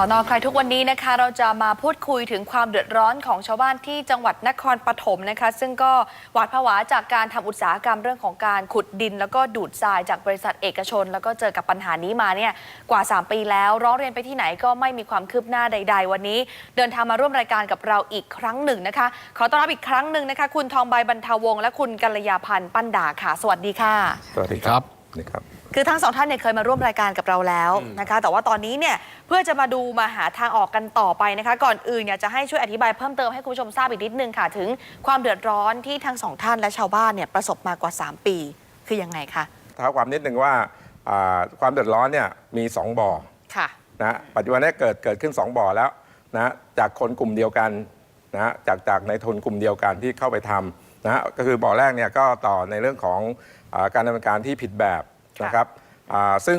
อนอใครทุกวันนี้นะคะ เราจะมาพูดคุยถึงความเดือดร้อนของชาวบ้านที่จังหวัดนครปฐมนะคะ ซึ่งก็หวาดผวาจากการทำอุตสาหกรรมเรื่องของการขุดดิน แล้วก็ดูดทรายจากบริษัทเอกชน แล้วก็เจอกับปัญหานี้มาเนี่ยกว่า 3 ปีแล้ว ร้องเรียนไปที่ไหนก็ไม่มีความคืบหน้าใด ๆ วันนี้ เดินทางมาร่วมรายการกับเราอีกครั้งหนึ่งนะคะ ขอต้อนรับอีกครั้งหนึ่งนะคะ คุณทองใบบรรเทาวงศ์และคุณกัลยาพันธ์ปั้นดาค่ะ สวัสดีค่ะ สวัสดีครับนี่ครับ คือทั้งสองท่านเนี่ยเคยมาร่วมรายการกับเราแล้วนะคะ แต่ว่าตอนนี้เนี่ยเพื่อจะมาดูมาหาทางออกกันต่อไปนะคะ ก่อนอื่นอยากจะให้ช่วยอธิบายเพิ่มเติมให้คุณผู้ชมทราบอีกนิดนึงค่ะ ถึงความเดือดร้อนที่ทั้งสองท่านและชาวบ้านเนี่ยประสบมากว่า 3 ปี คือยังไงคะเท้าความนิดนึงว่าอ่าความเดือดร้อนเนี่ยมี2บ่อค่ะ นะปัจจุบันเนี้เกิดเกิดขึ้น2บ่อแล้วนะจากคนกลุ่มเดียวกันนะจากจากในทุนกลุ่มเดียวกันที่เข้าไปทำนะก็คือบ่อแรกเนี่ยก็ต่อในเรื่องของอาการดำเนินการที่ผิดแบบค่ะ นะครับอ่าซึ่ง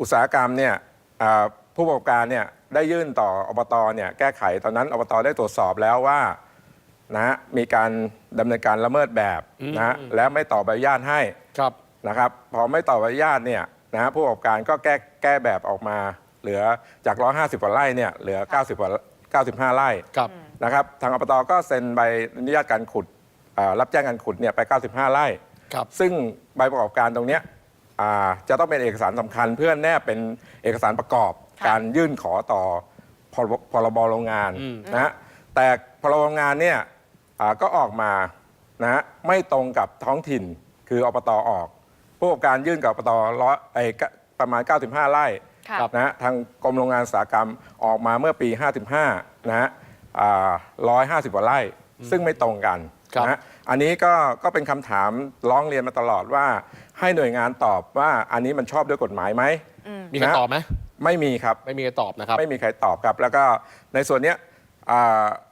อุตสาหกรรมเนี่ยอ่าผู้ประกอบการเนี่ยได้ยื่นต่ออบตเนี่ยแก้ไขตอนนั้นอบตได้ตรวจสอบแล้วว่านะมีการดำเนินการละเมิดแบบนะและไม่ต่อใบอนุญาตให้ครับนะครับพอไม่ต่อใบอนุญาตเนี่ยนะฮะผู้ประกอบการก็แก้แก้แบบออกมา เหลือจาก 150กว่าไร่เนี่ยเหลือ 90กว่า95 ไร่ครับนะครับทางอบตก็เซ็นใบอนุญาตการขุดอ่ารับแจ้งการขุดเนี่ยไป 95 ไร่ครับซึ่งใบประกอบการตรงเนี้ย อ่าจะต้องเป็นเอกสารสำคัญ เพื่อแนบเป็นเอกสารประกอบค่ะ การยื่นขอต่อพรบพรบโรงงานอืม นะฮะแต่พรบโรงงานเนี่ยอ่าก็ออกมานะฮะไม่ตรงกับท้องถิ่นคืออบตออก ผู้ประกอบการยื่นกับอบตร้อยไอ้กะประมาณ 95 ไร่ ค่ะ นะฮะทางกรมโรงงานอุตสาหกรรมออกมาเมื่อปี 55 นะฮะร้อยห้าสิบกว่าไร่ ซึ่งไม่ตรงกันครับ นะฮะ อันนี้ก็ก็เป็นคำถามร้องเรียนมาตลอดว่า ให้หน่วยงานตอบว่าอันนี้มันชอบด้วยกฎหมายไหม มีใครนะ ตอบไหมไม่มีครับ ไม่มีใครตอบนะครับ ไม่มีใครตอบครับ แล้วก็ในส่วนเนี้ย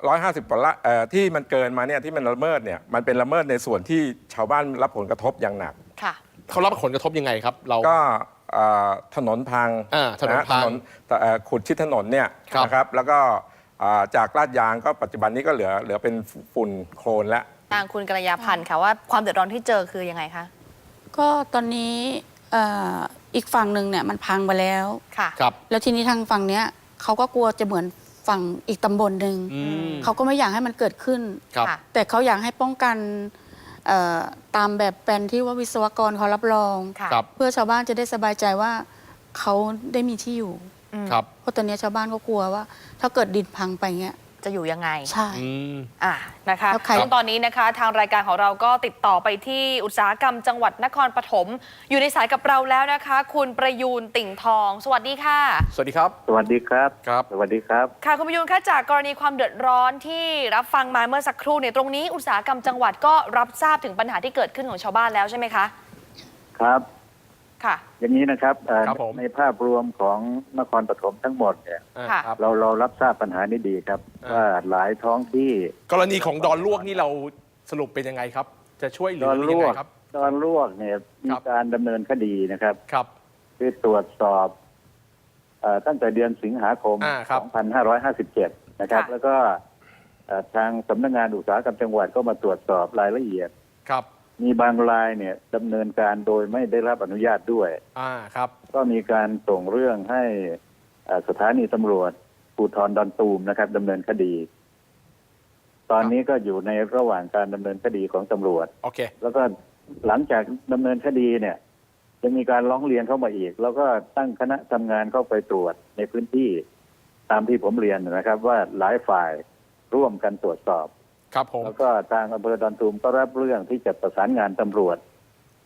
ร้อยห้าสิบกว่าไร่เอ่อที่มันเกินมาเนี่ยที่มันละเมิดเนี่ยมันเป็นละเมิดในส่วนที่ชาวบ้านรับผลกระทบอย่างหนัก ค่ะ เขารับผลกระทบยังไงครับ เรา ก็เอ่อถนนพังอ่าถนนพังะเอ่อขุดชิดถนนเนี่ยครับ นะครับ แล้วก็อ่าจากลาดยางก็ปัจจุบันนี้ก็เหลือเหลือเป็นฝุ่นโคลนแล้ว ทางคุณกัลยาพันธ์ค่ะว่าความเดือดร้อนที่เจอคือยังไงคะ ก็ตอนนี้เอ่ออีกฝั่งหนึ่งเนี่ยมันพังไปแล้ว ค่ะ ครับ แล้วทีนี้ทางฝั่งเนี้ยเขาก็กลัวจะเหมือนฝั่งอีกตำบลหนึ่งอืม เขาก็ไม่อยากให้มันเกิดขึ้น ครับ ค่ะ แต่เขาอยากให้ป้องกันเอ่อตามแบบแปลนที่ว่าวิศวกรเขารับรอง ค่ะครับ เพื่อชาวบ้านจะได้สบายใจว่าเขาได้มีที่อยู่ครับ เพราะตอนนี้ชาวบ้านก็กลัวว่า ถ้าเกิดดินพังไปเงี้ย จะอยู่ยังไง ใช่ อืม อะนะคะแล้วใคร ซึ่งตอนนี้นะคะ ทางรายการของเราก็ติดต่อไปที่อุตสาหกรรมจังหวัดนครปฐมอยู่ในสายกับเราแล้วนะคะ คุณประยูนติ่งทอง สวัสดีค่ะ สวัสดีครับ สวัสดีครับ ครับ สวัสดีครับ ค่ะ คุณประยูนคะจากกรณีความเดือดร้อนที่รับฟังมาเมื่อสักครู่เนี่ยตรงนี้อุตสาหกรรมจังหวัดก็รับทราบถึงปัญหาที่เกิดขึ้นของชาวบ้านแล้วใช่ไหมคะ ครับ ค่ะ อย่างนี้นะครับเอ่อครับผม ในภาพรวมของนครปฐมทั้งหมดเนี่ยอ่าค่ะ ครับ เราเรารับทราบปัญหานี้ดีครับ อ่า ว่าหลายท้องที่กรณีของดอนลวกนี่เราสรุปเป็นยังไงครับ จะช่วยเหลืดออนหรือลยังวไงกครับ ดอนลวกเนี่ยมีครับ การดำเนินคดีนะครับ ครับ คือตรวจสอบเอ่อตั้งแต่เดือนสิงหาคม อ่าครับ 2557 นะครับ ค่ะ แล้วก็เอ่อทางสำนักงานอุตสาหกรรมจังหวัดก็มาตรวจสอบรายละเอียด ครับ มีบางรายเนี่ยดำเนินการโดยไม่ได้รับอนุญาตด้วย อ่าครับ ก็มีการส่งเรื่องให้เอ่อสถานีตำรวจภูธรดอนตูมนะครับดำเนินคดี ตอนนี้ก็อยู่ในระหว่างการดำเนินคดีของตำรวจ โอเค แล้วก็หลังจากดำเนินคดีเนี่ย จะมีการร้องเรียนเข้ามาอีก แล้วก็ตั้งคณะทำงานเข้าไปตรวจในพื้นที่ ตามที่ผมเรียนนะครับ ว่าหลายฝ่ายร่วมกันตรวจสอบ ครับผมแล้วก็ทางอำเภอดอนตูมก็รับเรื่องที่จะประสานงานตำรวจ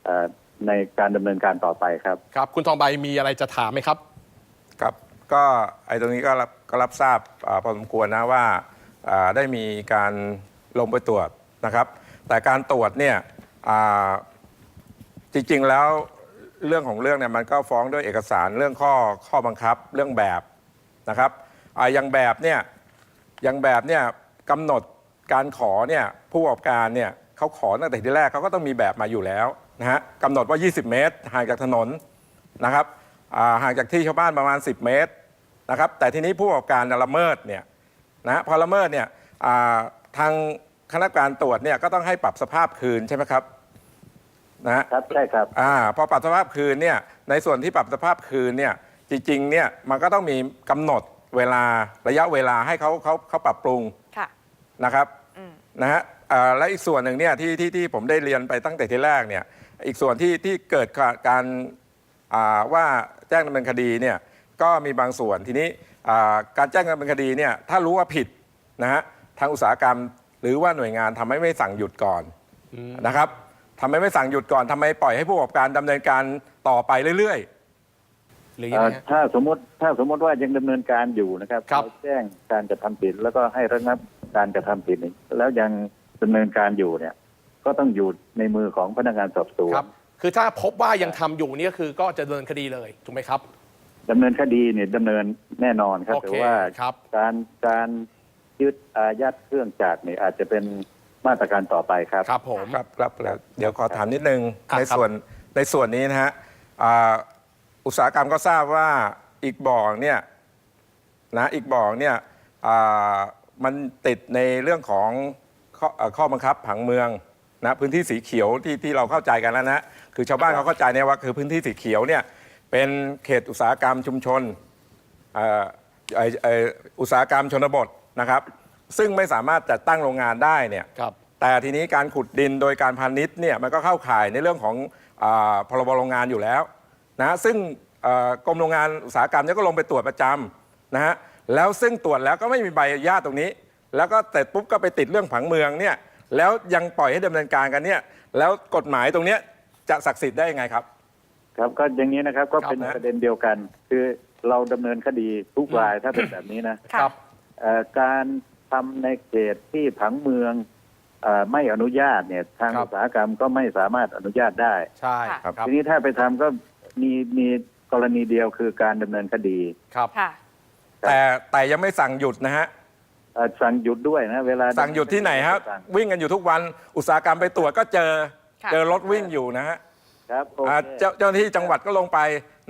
เอ่อในการดำเนินการต่อไปครับ ครับ คุณทองใบมีอะไรจะถามไหมครับ ครับ ก็ไอ้ตรงนี้ก็รับก็รับทราบอาพอสมควรนะว่าอ่าได้มีการลงไปตรวจนะครับ แต่การตรวจเนี่ยอ่าจริงๆแล้วเรื่องของเรื่องเนี่ยมันก็ฟ้องด้วยเอกสารเรื่องข้อข้อบังคับเรื่องแบบนะครับอ่าอย่างแบบเนี่ยอย่างแบบเนี่ยกำหนด การขอเนี่ยผู้ประกอบการเนี่ยเขาขอตั้งแต่ที่แรกเขาก็ต้องมีแบบมาอยู่แล้วนะฮะกำหนดว่า 20 เมตร ห่างจากถนนนะครับอ่าห่างจากที่ชาวบ้านประมาณ 10 เมตรนะครับแต่ทีนี้ผู้ประกอบการเนี่ยละเมิดเนี่ยนะฮะพอละเมิดเนี่ยอ่าทางคณะกรรมการตรวจเนี่ยก็ต้องให้ปรับสภาพคืนใช่ไหมครับนะฮะ ครับใช่ครับ อ่าพอปรับสภาพคืนเนี่ยในส่วนที่ปรับสภาพคืนเนี่ยจริงๆเนี่ยมันก็ต้องมีกำหนดเวลาระยะเวลาให้เขาเขาเขาปรับปรุงค่ะ นะครับอืม นะฮะเอ่อและอีกส่วนหนึ่งเนี่ยที่ที่ที่ผมได้เรียนไปตั้งแต่ทีแรกเนี่ยอีกส่วนที่ที่เกิดการอ่าว่าแจ้งดำเนินคดีเนี่ยก็มีบางส่วนทีนี้อ่าการแจ้งดำเนินคดีเนี่ยถ้ารู้ว่าผิดนะฮะทางอุตสาหกรรม หรือว่าหน่วยงานทำไมไม่สั่งหยุดก่อนนะครับทำไมไม่สั่งหยุดก่อนทำไมปล่อยให้ผู้ประกอบการดำเนินการต่อไปเรื่อยหรือยังเอ่ไงอฮะถ้าสมมติถ้าสมมติว่ายังดำเนินการอยู่นะครับครับ เราแจ้งการกระทำผิดแล้วก็ให้ระงับ การกระทำผิดนี้แล้วยังดำเนินการอยู่เนี่ย ก็ต้องอยู่ในมือของพนักงานสอบสวนครับ คือถ้าพบว่ายังทำอยู่เนี่ยคือก็จะดำเนินคดีเลยถูกไหมครับดำเนินคดีเนี่ยดำเนินแน่นอนครับโอเคแต่ว่าครับการการยึดอายัดเครื่องจักรเนี่ยอาจจะเป็นมาตรการต่อไปครับ ครับผมๆครับครับแล้วเดี๋ยวขอถามนิดนึงอะในครับส่วนในส่วนนี้นะฮะอ่าอุตสาหกรรมก็ทราบว่าอีกบ่อเนี่ยนะอีกบ่อเนี่ยอ่า มันติดในเรื่องของข้อเอ่อข้อบังคับผังเมืองนะพื้นที่สีเขียวที่ที่เราเข้าใจกันแล้วนะคือชาวบ้านเขาเข้าใจเนี่ยว่าคือพื้นที่สีเขียวเนี่ยเป็นเขตอุตสาหกรรมชุมชนเอ่อไอ้ไอ้อุตสาหกรรมชนบทนะครับ ซึ่งไม่สามารถจัดตั้งโรงงานได้เนี่ย ครับ แต่ทีนี้การขุดดินโดยการพาณิชย์เนี่ยมันก็เข้าข่ายในเรื่องของอาพรบโรงงานอยู่แล้วนะซึ่งเอ่อกรมโรงงานอุตสาหกรรมเนี่ยก็ลงไปตรวจประจำนะฮะ แล้วซึ่งตรวจแล้วก็ไม่มีใบอนุญาตตรงนี้ แล้วก็เสร็จปุ๊บก็ไปติดเรื่องผังเมืองเนี่ยแล้วยังปล่อยให้ดำเนินการกันเนี่ยแล้วกฎหมายตรงเนี้ยจะศักดิ์สิทธิ์ได้ยังไงครับ ครับก็อย่างนี้นะครับก็เป็นครับประเด็นเดียวกัน คือเราดำเนินคดีทุกรายถ้าเป็นแบบนี้นะค่ะครับเอ่อการทำในเขตที่ผังเมืองเอ่อไม่อนุญาตเนี่ยทางครับ อุตสาหกรรมก็ไม่สามารถอนุญาตได้ ใช่ค่ะ ครับ ทีนี้ถ้าไปทำก็มีมีกรณีเดียวคือการดำเนินคดี ครับ ค่ะ แต่แต่ยังไม่สั่งหยุดนะฮะเอ่อสั่งหยุดด้วยนะ เวลาสั่งหยุดที่ไหนครับสั่งวิ่งกันอยู่ทุกวันอุตสาหกรรมไปตรวจก็เจอค่ะ เจอรถวิ่งอยู่นะฮะครับโออ่าเคเจ้าเจ้าหน้าที่จังหวัดก็ลงไป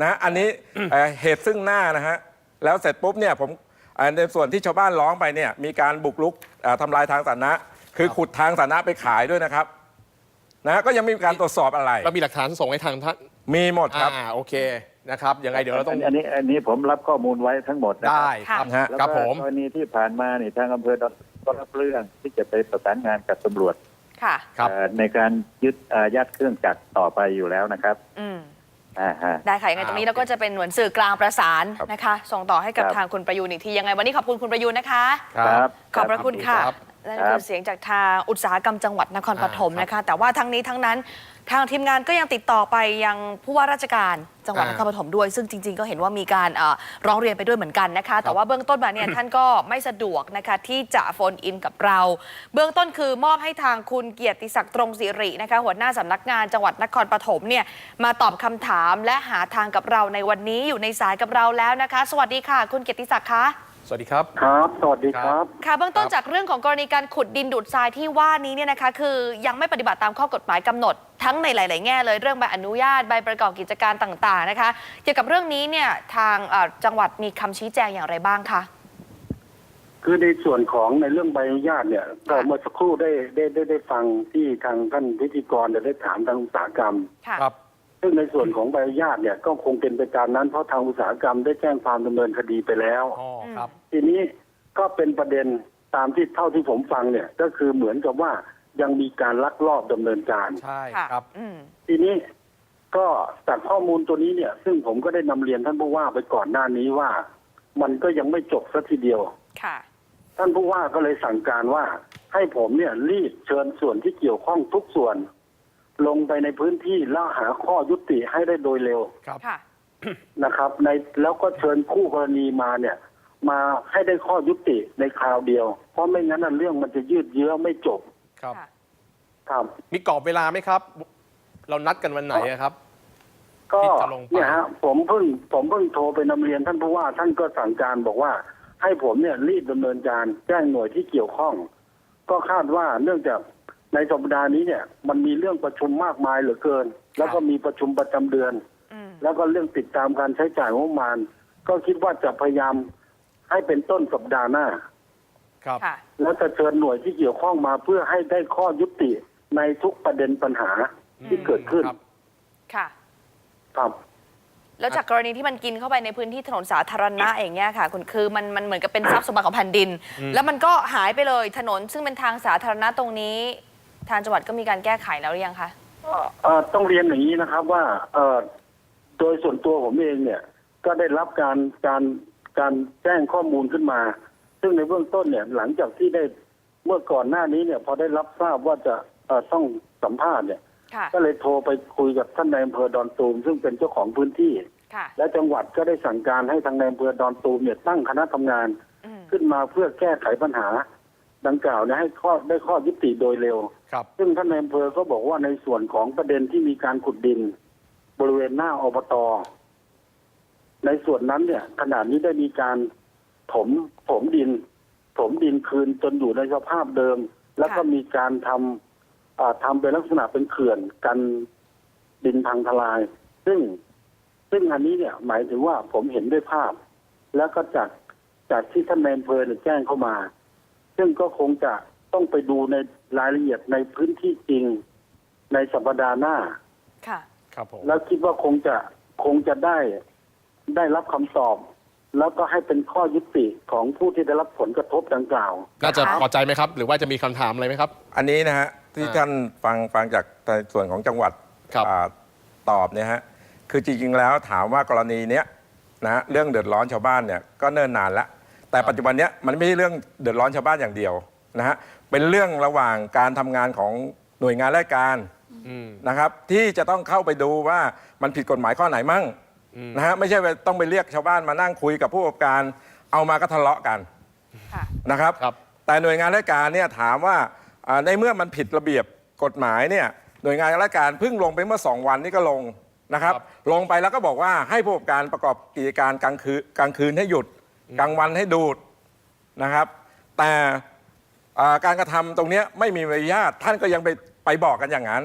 นะฮะอันนี้เอ่อเหตุซึ่งหน้านะฮะแล้วเสร็จปุ๊บเนี่ยผมอ่าในส่วนที่ชาวบ้านร้องไปเนี่ยมีการบุกรุกอ่าทำลายทางสาธารณะคือขุดทางสาธารณะไปขายด้วยนะครับ นะฮะก็ยังไม่มีการตรวจสอบอะไร เรามีหลักฐานส่งให้ทางท่านมีหมดครับ อ่าโอเคนะครับยังไงเดี๋ยวเราต้องอันนี้อันนี้ผมรับข้อมูลไว้ทั้งหมดนะคได้รับครับค่ะแล้วครับก็ผมกรณีที่ผ่านมานี่ทางอำเภอดอนก็รับเรื่องที่จะไปประสานงานกับตำรวจค่ะ ครับ เอ่อในการยึดอายัดเครื่องจักรต่อไปอยู่แล้วนะครับอืม อ่าฮะ ได้ค่ะยังไงตรงนี้อ่าเราก็จะเป็นเหมือนสื่อกลางประสานครับ นะคะ ส่งต่อให้กับครับ ทางคุณประยูนอีกทียังไงวันนี้ขอบคุณคุณประยูนนะคะ ครับ ขอบพระคุณค่ะ ครับ นั่นครัคืบอเสียงจากทางอุตสาหกรรมจังหวัดนครปฐมอ่าครับนะคะ แต่ว่าทั้งนี้ทั้งนั้นทางทีมงานก็ยังติดต่อไปยังผู้ว่าราชการจังหวัดนอ่าครปฐมด้วย ซึ่งจริง ๆ ก็เห็นว่ามีการเอ่อร้องเรียนไปด้วยเหมือนกันนะคะ แต่ว่าเบื้องต้นมาเนี่ยท่านก็ไม่สะดวกนะคะที่จะโฟนอินกับเรา เบื้องต้นคือมอบให้ทางคุณเกียรติศักดิ์ตรงสิรินะคะหัวหน้าสำนักงานจังหวัดนครปฐมเนี่ยมาตอบคำถามและหาทางกับเราในวันนี้อยู่ในสายกับเราแล้วนะคะ สวัสดีค่ะ คุณเกียรติศักดิ์คะ สวัสดีครับ ครับ สวัสดีครับ ค่ะเบื้องต้นครับจากเรื่องของกรณีการขุดดินดูดทรายที่ว่านี้เนี่ยนะคะ คือยังไม่ปฏิบัติตามข้อกฎหมายกำหนด ทั้งในหลาย ๆ แง่เลยเรื่องใบอนุญาตใบประกอบกิจการต่าง ๆ นะคะ เกี่ยวกับเรื่องนี้เนี่ยทางเอ่อจังหวัดมีคำชี้แจงอย่างไรบ้างคะคือในส่วนของในเรื่องใบอนุญาตเนี่ยก็เมื่อสักครู่ได้ได้ได้ได้ฟังที่ทางท่านพิธีกรได้ถามทางอุตสาหกรรมค่ะครับ ซึ่งในส่วนของใบอนุญาตเนี่ยก็คงเป็นไปตามนั้น เพราะทางอุตสาหกรรมได้แจ้งความดำเนินคดีไปแล้ว อ๋อครับ ทีนี้ก็เป็นประเด็นตามที่เท่าที่ผมฟังเนี่ย ก็คือเหมือนกับว่ายังมีการลักลอบดำเนินการ ใช่ค่ะครับ อืม ทีนี้ก็จากข้อมูลตัวนี้เนี่ย ซึ่งผมก็ได้นำเรียนท่านผู้ว่าไปก่อนหน้านี้ว่า มันก็ยังไม่จบสักทีเดียว ค่ะ ท่านผู้ว่าก็เลยสั่งการว่าให้ผมเนี่ยรีบเชิญส่วนที่เกี่ยวข้องทุกส่วน ลงไปในพื้นที่แล้วหาข้อยุติให้ได้โดยเร็วครับค่ะ นะครับ ในแล้วก็เชิญคู่กรณีมาเนี่ย มาให้ได้ข้อยุติในคราวเดียว เพราะไม่งั้นน่ะเรื่องมันจะยืดเยื้อไม่จบครับ ค่ะ ครับ มีกรอบเวลาไหมครับ เรานัดกันวันไหนอะครับ ก็ที่จะลงไป เนี่ยฮะผมเพิ่งผมเพิ่งโทรไปนำเรียนท่านผู้ว่าท่านก็สั่งการบอกว่า ให้ผมเนี่ยรีบดำเนินการแจ้งหน่วยที่เกี่ยวข้อง ก็คาดว่าเนื่องจาก ในสัปดาห์นี้เนี่ยมันมีเรื่องประชุมมากมายเหลือเกิน แล้วก็มีประชุมประจำเดือนอืมแล้วก็เรื่องติดตามการใช้จ่ายงบประมาณ ก็คิดว่าจะพยายามให้เป็นต้นสัปดาห์หน้า ครับค่ะแล้วจะเชิญหน่วยที่เกี่ยวข้องมาเพื่อให้ได้ข้อยุติในทุกประเด็นปัญหาที่เกิดขึ้นครับค่ะ ครับแล้วจากกรณีที่มันกินเข้าไปในพื้นที่ถนนสาธารณะอย่างเงี้ยค่ะ คุณคือมันมันเหมือนกับเป็นทรัพย์สมบัติของแผ่นดิน แล้วมันก็หายไปเลยถนนซึ่งเป็นทางสาธารณะตรงนี้ ทางจังหวัดก็มีการแก้ไขแล้วหรือยังคะ เอ่อต้องเรียนอย่างนี้นะครับว่าเอ่อโดยส่วนตัวผมเองเนี่ย ก็ได้รับการการการแจ้งข้อมูลขึ้นมา ซึ่งในเบื้องต้นเนี่ย หลังจากที่ได้เมื่อก่อนหน้านี้เนี่ย พอได้รับทราบว่าจะเอ่อต้องสัมภาษณ์เนี่ย ค่ะ ก็เลยโทรไปคุยกับท่านนายอำเภอดอนตูม ซึ่งเป็นเจ้าของพื้นที่ ค่ะ และจังหวัดก็ได้สั่งการให้ทางนายอำเภอดอนตูมเนี่ยตั้งคณะทำงาน อืม ขึ้นมาเพื่อแก้ไขปัญหา ดังกล่าวเนี่ยให้ข้อได้ข้อยุติโดยเร็ว ครับ ซึ่งท่านนอำเภอก็บอกว่าในส่วนของประเด็นที่มีการขุดดิน บริเวณหน้าอบต ในส่วนนั้นเนี่ยขณะนี้ได้มีการถมถมดิน ถมดินคืนจนอยู่ในสภาพเดิม แล้วก็มีการทำทำเป็นลักษณะเป็นเขื่อนกันดินพังทลาย ซึ่งซึ่งอันนี้เนี่ยหมายถึงว่าผมเห็นด้วยภาพ แล้วก็จากจากที่ท่านนายอำเภอเนี่ยแจ้งเข้ามา ซึ่งก็คงจะ ต้องไปดูในรายละเอียดในพื้นที่จริงในสัปดาห์หน้า ค่ะ ครับผม แล้วคิดว่าคงจะคงจะได้ได้รับคำตอบ แล้วก็ให้เป็นข้อยุติของผู้ที่ได้รับผลกระทบดังกล่าว น่าจะค่ะพอใจไหมครับ หรือว่าจะมีคำถามอะไรไหมครับ อันนี้นะฮะที่อ่าท่านฟังฟังจากในส่วนของจังหวัดครับอ่าตอบเนี่ยฮะคือจริงๆแล้วถามว่ากรณีเนี้ยนะฮะเรื่องเดือดร้อนชาวบ้านเนี่ยก็เนิ่นนานแล้วแต่ปัจจุบันเนี้ยมันไม่ใช่เรื่องเดือดร้อนชาวบ้านอย่างเดียวนะฮะ เป็นเรื่องระหว่างการทำงานของหน่วยงานราชการอืม นะครับ ที่จะต้องเข้าไปดูว่ามันผิดกฎหมายข้อไหนมั่งอืมนะฮะไม่ใช่ว่าต้องไปเรียกชาวบ้านมานั่งคุยกับผู้ประกอบการเอามาก็ทะเลาะกัน ค่ะ นะครับ ครับ แต่หน่วยงานราชการเนี่ยถามว่าอ่าในเมื่อมันผิดระเบียบกฎหมายเนี่ยหน่วยงานราชการเพิ่งลงไปเมื่อ 2 วันนี้ก็ลงนะครับ ครับ ลงไปแล้วก็บอกว่าให้ผู้ประกอบการประกอบกิจการกลางคืนกลางคืนให้หยุดกลางวันให้ดูดนะครับ แต่ อ่าการกระทำตรงเนี้ยไม่มีใบอนุญาตท่านก็ยังไปไปบอกกันอย่างนั้น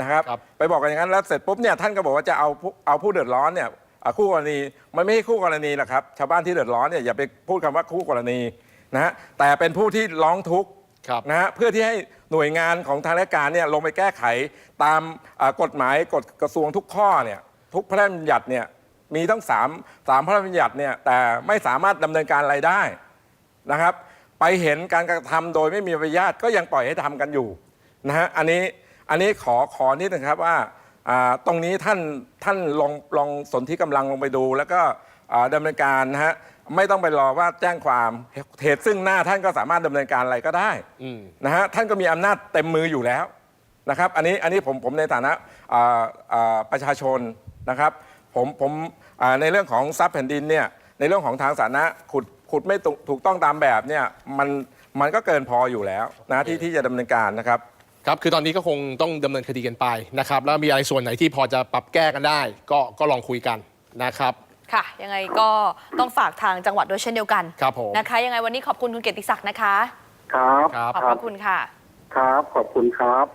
นะครับ ครับ ไปบอกกันอย่างนั้นแล้วเสร็จปุ๊บเนี่ยท่านก็บอกว่าจะเอาผู้เอาผู้เดือดร้อนเนี่ยอ่าคู่กรณีมันไม่ใช่คู่กรณีหรอกครับชาวบ้านที่เดือดร้อนเนี่ยอย่าไปพูดคำว่าคู่กรณีนะฮะแต่เป็นผู้ที่ร้องทุกข์ ครับ นะฮะเพื่อที่ให้หน่วยงานของทางราชการเนี่ยลงไปแก้ไขตามอ่ากฎหมายกฎกระทรวงทุกข้อเนี่ยทุกพระราชบัญญัติเนี่ยมีต้องสามสามพระราชบัญญัติเนี่ยแต่ไม่สามารถดำเนินการอะไรได้นะครับ ไปเห็นการกระทำโดยไม่มีใบอนุญาตก็ยังปล่อยให้ทำกันอยู่นะฮะอันนี้อันนี้ขอขอนิดนึงครับว่าอ่าตรงนี้ท่านท่านลองลองสนที่กำลังลงไปดู แล้วก็อ่าดำเนินการนะฮะไม่ต้องไปรอว่าแจ้งความเหตุซึ่งหน้าท่านก็สามารถดำเนินการอะไรก็ได้อืมนะฮะท่านก็มีอำนาจเต็มมืออยู่แล้วนะครับ อันนี้อันนี้ผมผมในฐานะอ่าอ่าประชาชนนะครับ ผมผมอ่าในเรื่องของทรัพย์แผ่นดินเนี่ยในเรื่องของทางสาธารณะขุด ขุดไม่ถูกถูกต้องตามแบบเนี่ยมันมันก็เกินพออยู่แล้วนะที่ที่จะดำเนินการนะครับครับคือตอนนี้ก็คงต้องดำเนินคดีกันไปนะครับ แล้วมีอะไรส่วนไหนที่พอจะปรับแก้กันได้ ก็ก็ลองคุยกันนะครับค่ะ ยังไงก็ต้องฝากทางจังหวัดด้วยเช่นเดียวกันครับผมนะคะยังไงวันนี้ขอบคุณคุณเกียรติศักดิ์นะคะ ครับครับขอบพระคุณค่ะ ครับขอบคุณครับ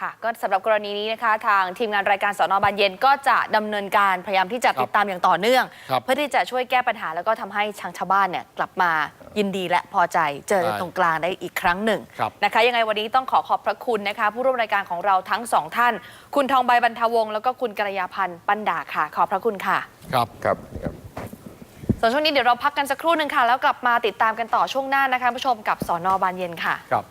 ค่ะก็สำหรับกรณีนี้นะคะ ทางทีมงานรายการสอนอบานเย็นก็จะดำเนินการพยายามที่จะครับติดตามอย่างต่อเนื่องครับเพื่อที่จะช่วยแก้ปัญหาแล้วก็ทำให้ชางชาวบ้านเนี่ยกลับมายินดีและพอใจเจอใช่ตรงกลางได้อีกครั้งหนึ่งครับนะคะยังไงวันนี้ต้องขอขอบพระคุณนะคะ ผู้ร่วมรายการของเราทั้งสองท่าน คุณทองใบบรรทวงศ์แล้วก็คุณกัลยาพันธ์ปันดาค่ะ ขอบพระคุณค่ะ ครับครับครับส่วนช่วงนี้เดี๋ยวเราพักกันสักครู่หนึ่งค่ะ แล้วกลับมาติดตามกันต่อช่วงหน้านะคะผู้ชมกับสอนอบานเย็นค่ะครับ